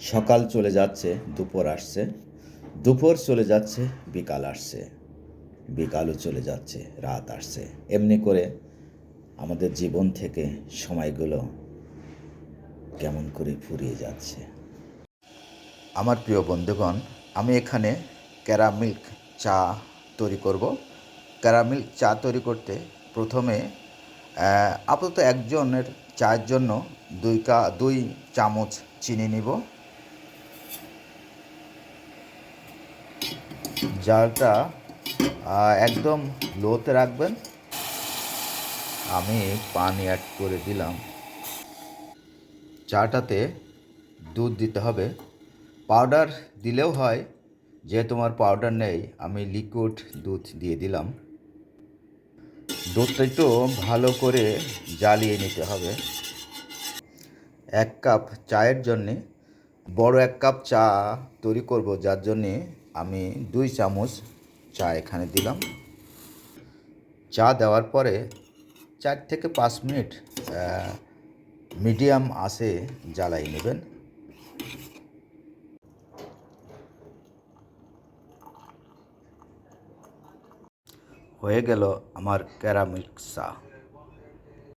সকাল চলে যাচ্ছে, দুপুর আসছে। দুপুর চলে যাচ্ছে, বিকাল আসছে। বিকালও চলে যাচ্ছে, রাত আসছে। এমনি করে আমাদের জীবন থেকে সময়গুলো কেমন করে ফুরিয়ে যাচ্ছে। আমার প্রিয় বন্ধুগণ, আমি এখানে ক্যারামিল্ক চা তৈরি করব। ক্যারামিল্ক চা তৈরি করতে প্রথমে আপাতত একজনের চায়ের জন্য দুই কা, দুই চামচ চিনি নিব। জালটা একদম লোতে রাখবেন। আমি পানি অ্যাড করে দিলাম। চাটাতে দুধ দিতে হবে। পাউডার দিলেও হয়, যে তোমার পাউডার নেই, আমি লিকুইড দুধ দিয়ে দিলাম। দুধটা একটু ভালো করে জ্বালিয়ে নিতে হবে। এক কাপ চায়ের জন্যে, বড় এক কাপ চা তৈরি করব, যার জন্যে আমি দুই চামচ চা এখানে দিলাম। চা দেওয়ার পরে চার থেকে পাঁচ মিনিট মিডিয়াম আসে জ্বালাই নেবেন। হয়ে গেল আমার ক্যারামিল্ক চা।